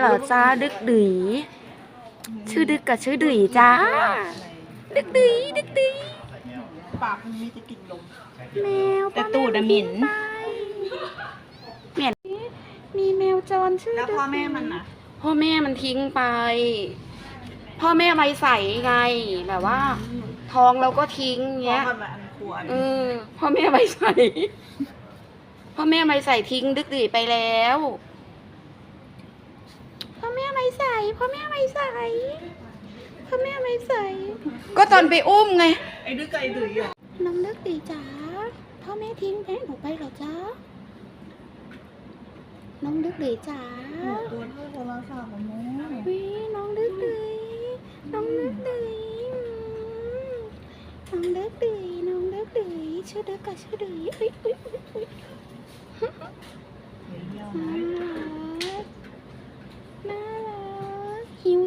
เหรอจ้าดึกดืยชื่อดึกกับชื่อดืยจ้า ดึกดืยดึกดืยปากมันมีจะกินลมแมวแต่ตูดอะหมิ่นเหม็นมีแมวจรชื่อแล้วดึกพ่อแม่มันนะพ่อแม่มันทิ้งไป พ่อแม่ไว้ใส่ไงแบบว่า ท้องเราก็ทิ้งพ่อเงี้ยมันมาอันควรเออพ่อแม่ไว้ใส่พ่อแม่ไว้ใส่ทิ้งดึกดืยไปแล้วพ่อแม่ไว้ ใส่พ่อแม่ไว้ใส่พ่อแม่ไว้ใส่ ก็ตอนไปอุ้มไง ไอ้ดื้อไก่ดื้ออยู่น้องดึกดืยจ๋าพ่อแม่ทิ้งแม่หนูไปเหรอจ๊ะน้องดึกดืยจ๋าตัวเท่าโทรศัพท์ของแม่วิน้องดึกดืยน้องดึกดืยน้องดึกดืยน้องดึกดืยชื่อดึกกับชื่อดืยอุ้ยอุ้ยอุ้ยอุ้ย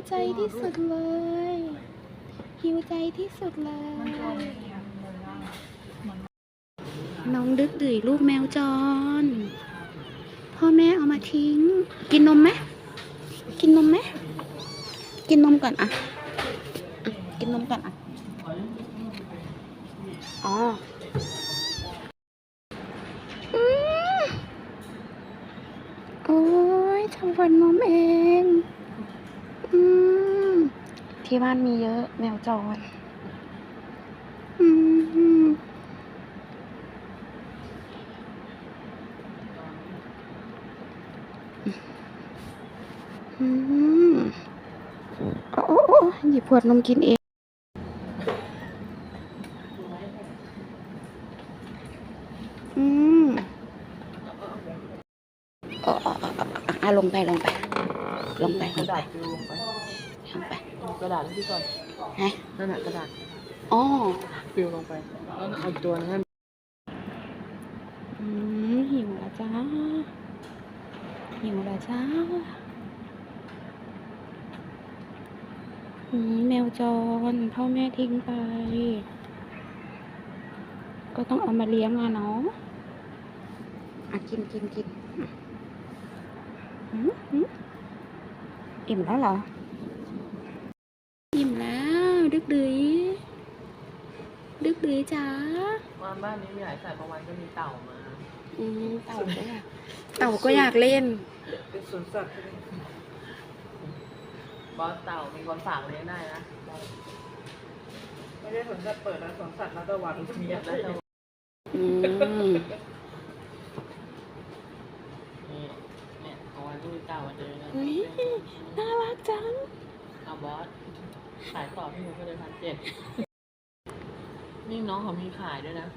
ใจที่สุดเลย หิวใจที่สุดเลย น้องดึกดืยลูกแมวจร พ่อแม่เอามาทิ้ง กินนมไหม กินนมไหม กินนมก่อนอะ กินนมก่อนอะ อ๋อโอ้ยทำฟันนมเอง ที่บ้านมีเยอะแมวจรอืมอืมโอ้โอ้โอ้หยิบขวดนมกินเอง อืมออเออเออเอออะลงไปลงไป ลงไปลงไป กระดาษที่ก่อนฮะนั่นแหละกระดาษอ๋อฟิวลงไปแล้วเอาอีกตัวนึงให้อืมหิวแล้วจ้าหิวแล้วจ้าอืมแมวจรพ่อแม่ทิ้งไป ก็ต้องเอามาเลี้ยงอะเนาะอะกินกินกินอืมอืมอิ่มแล้วเหรออิ่มแล้วดึ กดืยดึกดืยจ้าว่าบ้านนี้มีหลายสายประวันก็มีเต่ามาอืมเต่าก็อยากเต่าก็อยากเล่น เป็นสวนสัตว์บอสเต่ามีคนฝากเลี้ยงได้นะ ไม่ได้สวนสัตว์เปิดนะสวนสัตว์นัตวันมีอะไรนะอืมนี่เนี่ยเอาไว้ลูกเต่ามาเดินนะเฮ้ยน่ารักจัง เอาบอสขายต่อพี่หนูก็เลยพันเจ็ดนี่น้องเขามีขายด้วยนะ